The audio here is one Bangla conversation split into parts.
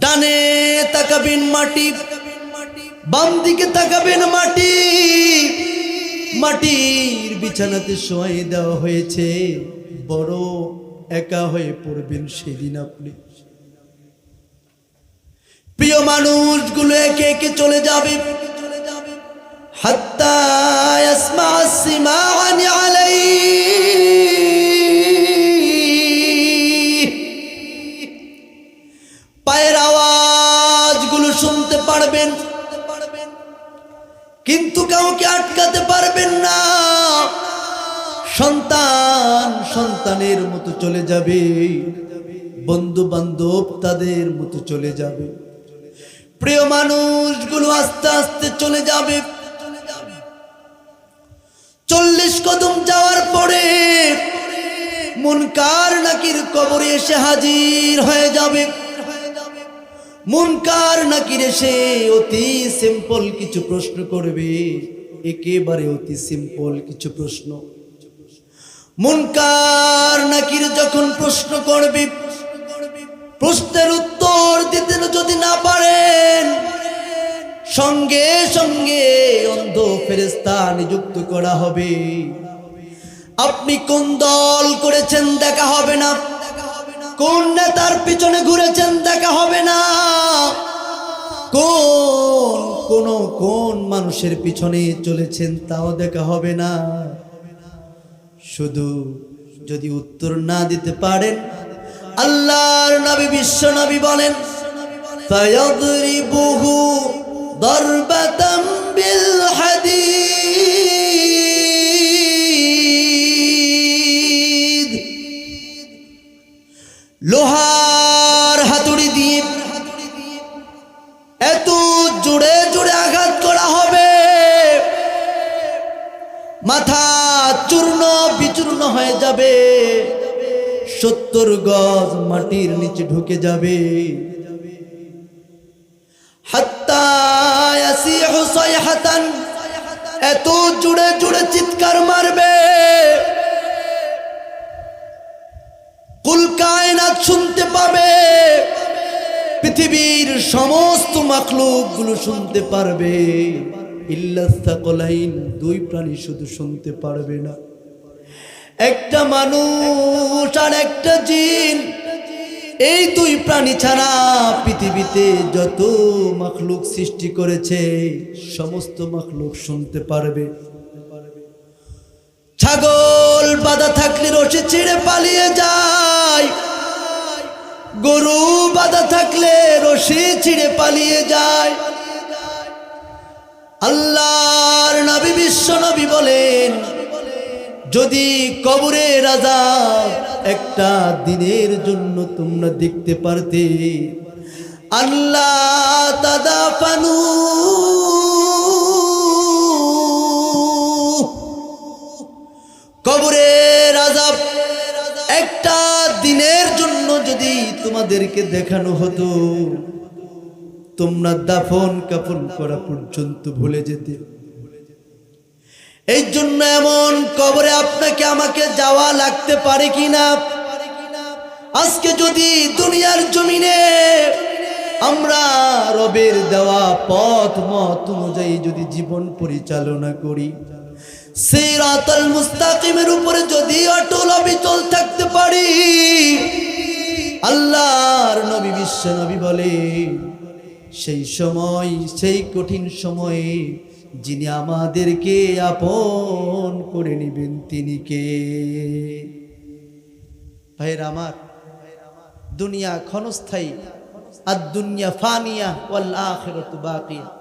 ডানে তাকাবেন মাটি, বাম দিকে তাকাবেন মাটি। মাটির বিছানাতে শোয়াই দেওয়া হয়েছে। বড় একা হয়ে পড়বেন সেদিন আপনি। প্রিয় মানুষগুলো একে একে চলে যাবে। হাত্তা সন্তান সন্তানের মতো চলে যাবে। বন্ধু বান্ধব তাদের মতো চলে যাবে। প্রিয় মানুষগুলো আস্তে আস্তে চলে যাবে। চল্লিশ কদম যাওয়ার পরে মুনকার নাকির কবরে এসে হাজির হয়ে যাবে। মুনকার নাকির এসে অতি সিম্পল কিছু প্রশ্ন করবে। একেবারে অতি সিম্পল কিছু প্রশ্ন। মুনকার নাকির যখন প্রশ্ন করবে, প্রশ্নের উত্তর দিতে যদি না পারেন, সঙ্গে সঙ্গে অন্ধ ফেরেস্তা নিযুক্ত করা হবে। আপনি কোন দল করেছেন দেখা হবে না। কোন নেতার পিছনে ঘুরেছেন দেখা হবে না। কোন কোন কোন মানুষের পিছনে চলেছেন তাও দেখা হবে না। শুধু যদি উত্তর না দিতে পারেন আল্লাহর নবী বিশ্ব নবী বলেন فيضربه ضربة بالحديد লোহার যাবে, সত্তর গজ মাটির নিচে ঢুকে যাবে। এত জুড়ে জুড়ে চিৎকার মারবে। কুল কায়নাত শুনতে পাবে, পৃথিবীর সমস্ত মাখলুকগুলো শুনতে পারবে। ইল্লাস্তা কলাইন দুই প্রাণী শুধু শুনতে পারবে না। একটা মানুষ আর একটা জিন। এই দুই প্রাণী ছাড়া পৃথিবীতে যত মখলুক সৃষ্টি করেছে, সমস্ত মখলুক শুনতে পারবে। ছাগল বাধা থাকলে রশি ছিঁড়ে পালিয়ে যায়। গরু বাধা থাকলে রশি ছিঁড়ে পালিয়ে যায়। আল্লাহর নবী বিশ্ব নবী বলেন যদি কবরে রাজা একটা দিনের জন্য তোমরা দেখতে পারতে, আল্লাহ দাদা পানু কবরে রাজা একটা দিনের জন্য যদি তোমাদেরকে দেখানো হতো, তোমরা দাফন কাফন করা পর্যন্ত ভুলে যেতে। এই জন্য এমন কবরে আপনাকে আমাকে যাওয়া লাগতে পারে কিনা? আজকে যদি দুনিয়ার জমিনে আমরা রবের দেওয়া পথ, মত অনুযায়ী যদি জীবন পরিচালনা করি সিরাতাল মুস্তাকিমের উপরে যদি অটল অবিচল থাকতে পারি, আল্লাহর নবী বিশ্ব নবী বলে, সেই সময়, সেই কঠিন সময়ে যিনি আমাদেরকে আপন করে নেবেন, তিনি কে? ভাইয়ের আমার, দুনিয়া ক্ষণস্থায়ী আর দুনিয়া ফানিয়া ওয়াল আখিরাতু বাকিয়া।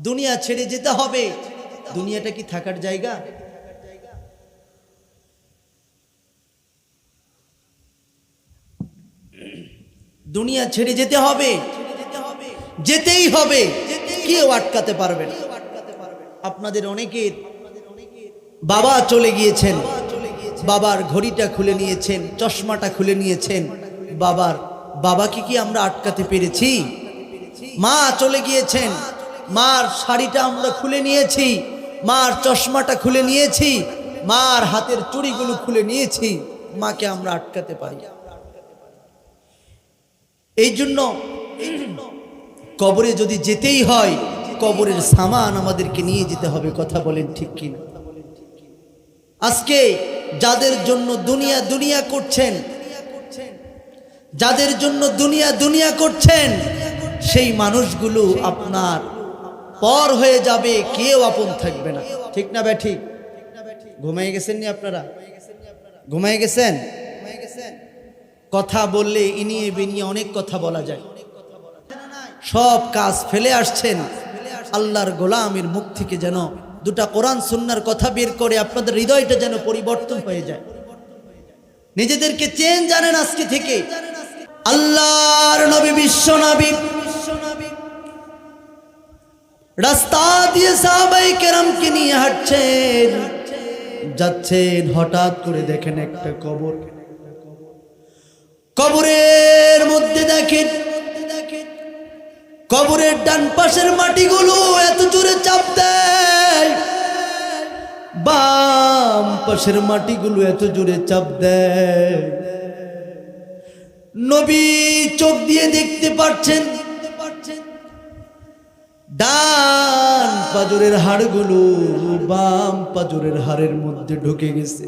দুনিয়া ছেড়ে যেতে হবে। দুনিয়াটা কি থাকার জায়গা? দুনিয়া ছেড়ে যেতে হবে। যেতেই হবে। কেউ আটকাতে পারবে না। আপনাদের অনেকের বাবা চলে গিয়েছেন, বাবার ঘড়িটা খুলে নিয়েছেন, চশমাটা খুলে নিয়েছেন, বাবার বাবাকে কি আমরা আটকাতে পেরেছি? মা চলে গিয়েছেন, মার শাড়িটা আমরা খুলে নিয়েছি, মার চশমাটা খুলে নিয়েছি, মার হাতের চুড়িগুলো খুলে নিয়েছি, মাকে আমরা আটকাতে পারি এই জন্য কবরে যদি যেতেই হয়, কবরের সামান আমাদেরকে নিয়ে যেতে হবে, কথা বলেন ঠিক কিনা? আজকে যাদের জন্য দুনিয়া দুনিয়া করছেন, যাদের জন্য দুনিয়া দুনিয়া করছেন, সেই মানুষগুলো আপনার পর হয়ে যাবে, কেউ আপন থাকবে না। ঠিক না বে ঠিক? ঘুমাই গেছেন নি আপনারা? ঘুমাই গেছেন? কথা বললে ইনিয়ে বিনিয়ে অনেক কথা বলা যায়। সব কাজ ফেলে আসছেন। আল্লাহর গোলামের মুখ থেকে যেন দুটা কোরআন সুন্নার কথা বের করে আপনাদের হৃদয়টা যেন পরিবর্তন হয়ে যায়। নিজেদেরকে চেন জানেন আজকে থেকে। আল্লাহর নবী, বিশ্ব নবী। রাস্তা দিয়ে সাহাবাই কেরামকে নিয়ে হাঁটছেন। যাচ্ছেন হঠাৎ করে দেখেন একটা কবর। কবরের মধ্যে দেখেন কবরের ডান পাশের মাটিগুলো এত জোরে চাপ দেয়। বাম পাশের মাটিগুলো এত জোরে চাপ দেয়। নবী চোখ দিয়ে দেখতে পাচ্ছেন। ডান পাজরের হাড়গুলো বাম পাজরের হাড়ের মধ্যে ঢুকে গেছে।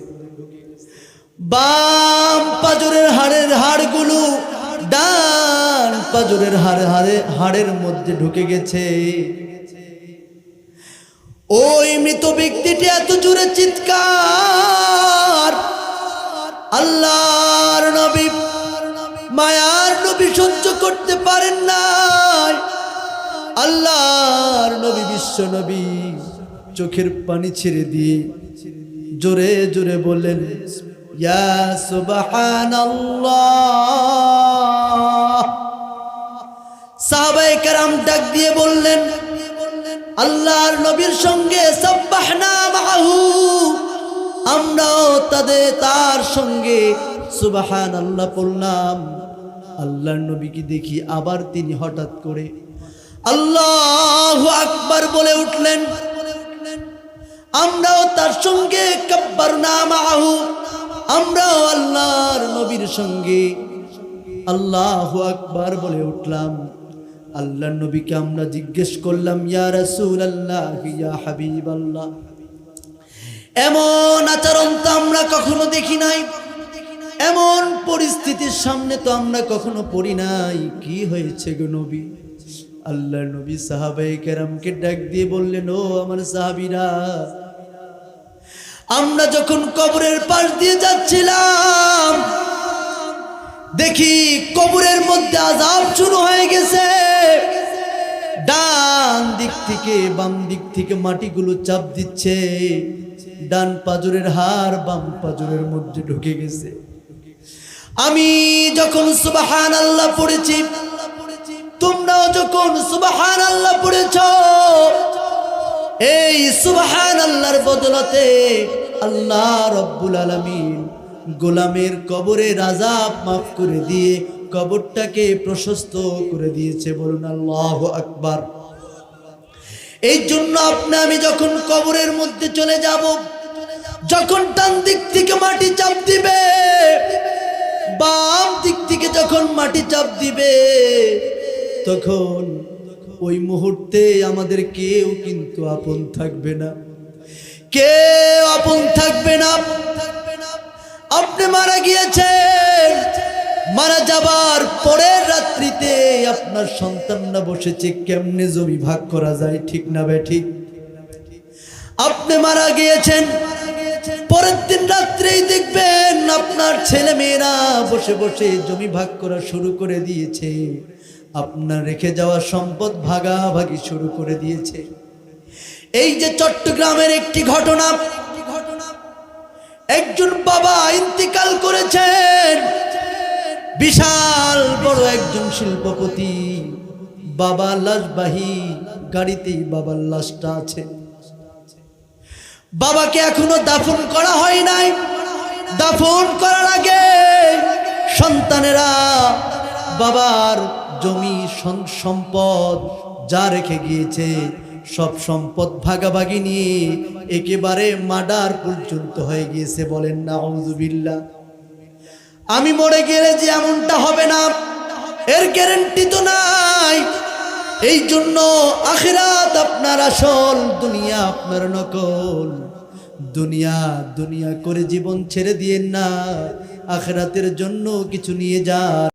বাম পাজরের হাড়ের হাড়গুলো ডান পাজরের হাড়ে হাড়ে হাড়ের মধ্যে ঢুকে গেছে। ওই মৃত ব্যক্তিটি এত জোরে চিৎকার। আল্লাহর নবী মায়ার নবী সহ্য করতে পারেন না আল্লাহর নবী বিশ্ব নবী চোখের পানি ছেড়ে দিয়ে জোরে জোরে বললেন, ইয়া সুবহানাল্লাহ। সাহাবায়ে কেরাম ডাক দিয়ে বললেন, আল্লাহর নবীর সঙ্গে আমরাও তাদের তার সঙ্গে সুবাহান আল্লাহ পড়লাম। আল্লাহর নবীকে দেখি আবার তিনি হঠাৎ করে আল্লাহ আকবার বলে উঠলেন, আমরাও তার সঙ্গে কব্বার নাম আহু আমরাও আল্লাহর নবীর সঙ্গে আল্লাহ আকবার বলে উঠলাম। আল্লাহর নবীকে আমরা জিজ্ঞেস করলাম, ইয়া রাসূল আল্লাহ ইয়া হাবিব আল্লাহ এমন আচরণ তো আমরা কখনো দেখি নাই, এমন পরিস্থিতির সামনে তো আমরা কখনো পড়ি নাই। কি হয়েছে গো নবী? আল্লাহর নবী সাহাবাই কেরামকে ডাক দিয়ে বললেন, ও আমার সাহাবিরা, আমরা যখন কবরের পাশ দিয়ে যাচ্ছিলাম, দেখি কবরের মধ্যে আজাব দিক থেকে, বাম দিক থেকে মাটিগুলো চাপ দিচ্ছে। ডান পাজরের হার বাম পাজরের মধ্যে ঢুকে গেছে। আমি যখন সুবাহান আল্লাহ পড়েছি, তোমরাও যখন সুবাহান আল্লাহ পড়েছ, এই সুবাহান আল্লাহর বদলতে আল্লাহ রব্বুল আলমিন গোলামের কবরে আজাব মাফ করে দিয়ে কবরটাকে প্রশস্ত করে দিয়েছে। বলুন আল্লাহ আকবার। এই জন্য আপনি, আমি যখন কবরের মধ্যে চলে যাব, যখন ডান দিক থেকে মাটি চাপ দিবে, বাম দিক থেকে যখন মাটি চাপ দিবে, তখন ওই মুহূর্তে আমাদের কেউ কিন্তু আপন থাকবে না। কে আপন থাকবে না। আপনি মারা গিয়েছেন, মারা যাবার পরের রাত্রিতে আপনার সন্তানরা বসেছে, কেমনে জমি ভাগ করা যায়, ঠিক না বে ঠিক? আপনি মারা গিয়েছেন, পরের দিন রাত্রেই দেখবেন আপনার ছেলে মেয়েরা বসে বসে জমি ভাগ করা শুরু করে দিয়েছে। আপনার রেখে যাওয়া সম্পদ ভাগাভাগি শুরু করে দিয়েছে। এই যে চট্টগ্রামের একটি ঘটনা, একজন বাবা ইন্তিকাল করেছেন বিশাল বড় একজন শিল্পপতি। বাবা লাশবাহী, গাড়িতেই বাবার লাশটা আছে। বাবাকে এখনও দাফন করা হয় নাই। দাফন করার আগে সন্তানেরা বাবার জমি সম্পদ যা রেখে গিয়েছে, সব সম্পদ ভাগাভাগি নিয়ে একেবারে মার্ডার পর্যন্ত হয়ে গিয়েছে বলেন না আউজুবিল্লা আমি মরে গেলে যে এমনটা হবে না, এর গ্যারেন্টি তো নাই। এই জন্য আখিরাত আপনার আসল, দুনিয়া আপনার নকল। দুনিয়া দুনিয়া করে জীবন ছেড়ে দিয়েন না, আখেরাতের জন্য কিছু নিয়ে যান।